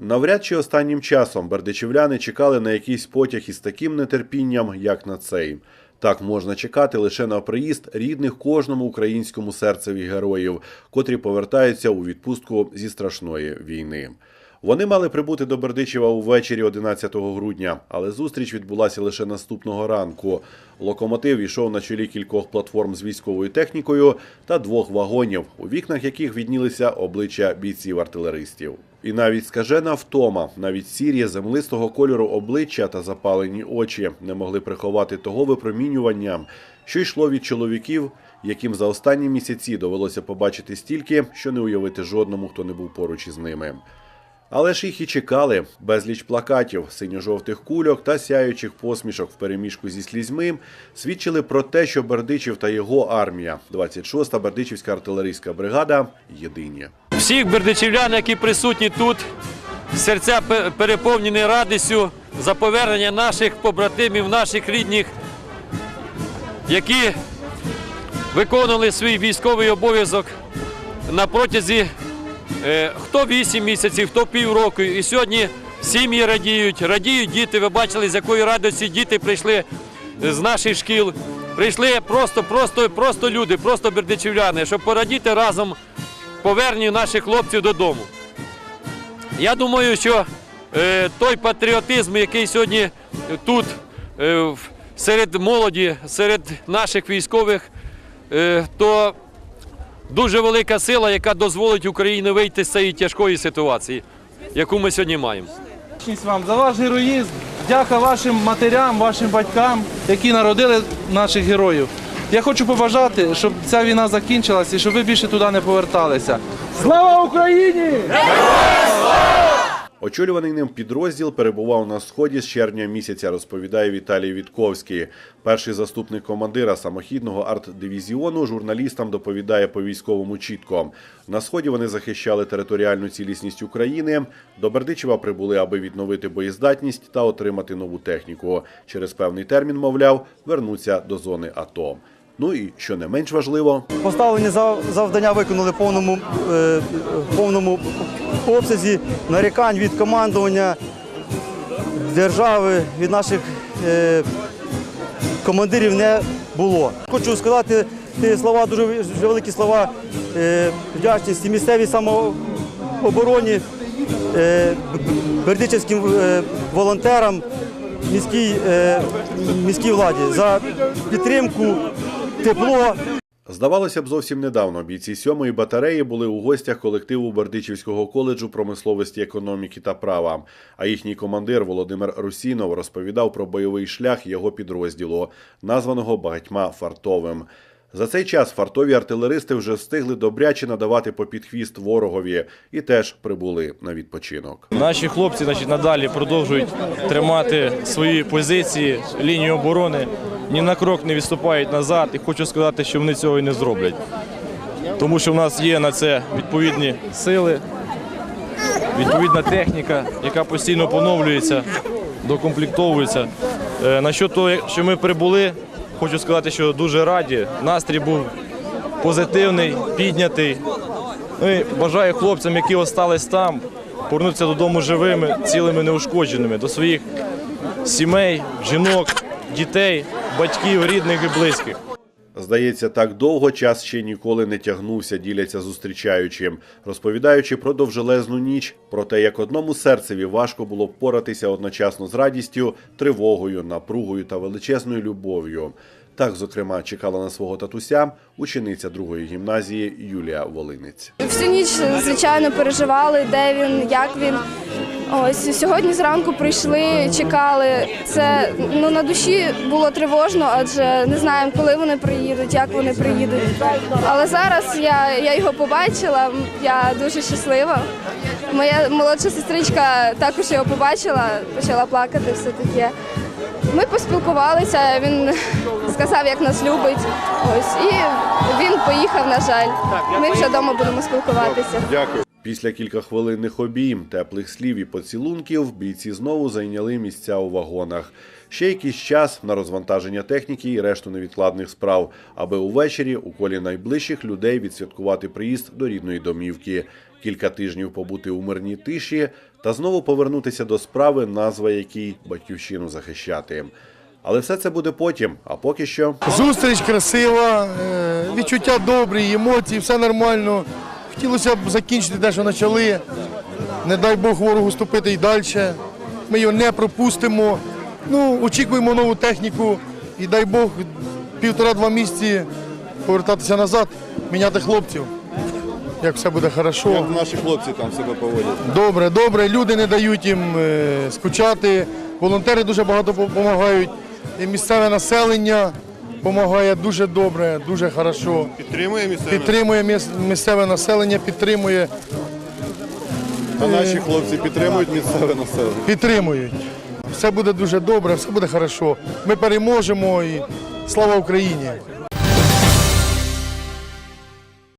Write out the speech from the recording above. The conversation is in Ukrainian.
Навряд чи останнім часом бердичівляни чекали на якийсь потяг із таким нетерпінням, як на цей. Так можна чекати лише на приїзд рідних кожному українському серцеві героїв, котрі повертаються у відпустку зі страшної війни. Вони мали прибути до Бердичева увечері 11 грудня, але зустріч відбулася лише наступного ранку. Локомотив йшов на чолі кількох платформ з військовою технікою та двох вагонів, у вікнах яких віднілися обличчя бійців-артилеристів. І навіть скажена втома, навіть сірі землистого кольору обличчя та запалені очі не могли приховати того випромінювання, що йшло від чоловіків, яким за останні місяці довелося побачити стільки, що не уявити жодному, хто не був поруч із ними. Але ж їх і чекали безліч плакатів, синьо-жовтих кульок та сяючих посмішок впереміжку зі слізьми свідчили про те, що Бердичів та його армія, 26-та Бердичівська артилерійська бригада, єдині. Всіх бердичівлян, які присутні тут, серця переповнені радістю за повернення наших побратимів, наших рідних, які виконували свій військовий обов'язок на протязі е, хто 8 місяців, хто півроку. І сьогодні сім'ї радіють, радіють діти. Ви бачили, з якої радості діти прийшли з наших шкіл. Прийшли просто, просто, просто люди, просто бердичівляни, щоб порадіти разом поверненню наших хлопців додому. Я думаю, що е, той патріотизм, який сьогодні тут е, серед молоді, серед наших військових, е, то дуже велика сила, яка дозволить Україні вийти з цієї тяжкої ситуації, яку ми сьогодні маємо. Вам за ваш героїзм. Дяка вашим матерям, вашим батькам, які народили наших героїв. Я хочу побажати, щоб ця війна закінчилася і щоб ви більше туди не поверталися. Слава Україні! Очолюваний ним підрозділ перебував на сході з червня місяця, розповідає Віталій Вітковський. Перший заступник командира самохідного арт-дивізіону журналістам доповідає по військовому чітко. На сході вони захищали територіальну цілісність України. До Бердичева прибули, аби відновити боєздатність та отримати нову техніку. Через певний термін, мовляв, вернуться до зони АТО. Ну і що не менш важливо, Поставлені зав- завдання виконали повному, е, повному обсязі нарікань від командування держави, від наших е, командирів не було. Хочу сказати ті слова, дуже великі слова е, вдячності місцевій самообороні, е, е, волонтерам, міській, е, міській владі за підтримку, тепло. Здавалося б, зовсім недавно бійці сьомої батареї були у гостях колективу Бердичівського коледжу промисловості, економіки та права. А їхній командир Володимир Русінов розповідав про бойовий шлях його підрозділу, названого багатьма фартовим. За цей час фартові артилеристи вже встигли добряче надавати попід хвіст ворогові і теж прибули на відпочинок. Наші хлопці значить, надалі продовжують тримати свої позиції, лінію оборони, ні на крок не відступають назад. І хочу сказати, що вони цього і не зроблять. Тому що в нас є на це відповідні сили, відповідна техніка, яка постійно поновлюється, докомплектовується. Е, На що того, що ми прибули, хочу сказати, що дуже раді. Настрій був позитивний, піднятий. Ну бажаю хлопцям, які остались там, повернутися додому живими, цілими, неушкодженими, до своїх сімей, жінок, дітей, батьків, рідних і близьких. Здається, так довго час ще ніколи не тягнувся, діляться зустрічаючи, розповідаючи про довжелезну ніч, про те, як одному серцеві важко було впоратися одночасно з радістю, тривогою, напругою та величезною любов'ю. Так, зокрема, чекала на свого татуся учениця другої гімназії Юлія Волинець. Всю ніч, звичайно, переживали, де він, як він. Ось сьогодні зранку прийшли, чекали. Це ну на душі було тривожно, адже не знаємо, коли вони приїдуть, як вони приїдуть. Але зараз я, я його побачила. Я дуже щаслива. Моя молодша сестричка також його побачила, почала плакати, все таке. Ми поспілкувалися. Він сказав, як нас любить. Ось і він поїхав. На жаль, ми вже вдома будемо спілкуватися. Дякую. Після кількахвилинних обійм, теплих слів і поцілунків бійці знову зайняли місця у вагонах. Ще якийсь час на розвантаження техніки і решту невідкладних справ, аби увечері у колі найближчих людей відсвяткувати приїзд до рідної домівки. Кілька тижнів побути у мирній тиші та знову повернутися до справи, назва якій батьківщину захищати. Але все це буде потім. А поки що. Зустріч красива, е, відчуття добрі, емоції, все нормально. Хотілося б закінчити те, що почали. Не дай Бог ворогу ступити і далі. Ми його не пропустимо. Ну, очікуємо нову техніку і дай Бог півтора-два місяці повертатися назад, міняти хлопців. Як все буде хорошо. Наші хлопці там себе поводять. Добре, добре. Люди не дають їм е, скучати. Волонтери дуже багато допомагають. І місцеве населення допомагає дуже добре, дуже хорошо. Підтримує місцеве. Підтримує місцеве населення, підтримує, А наші хлопці підтримують місцеве населення. підтримують. Все буде дуже добре, все буде хорошо. Ми переможемо і слава Україні!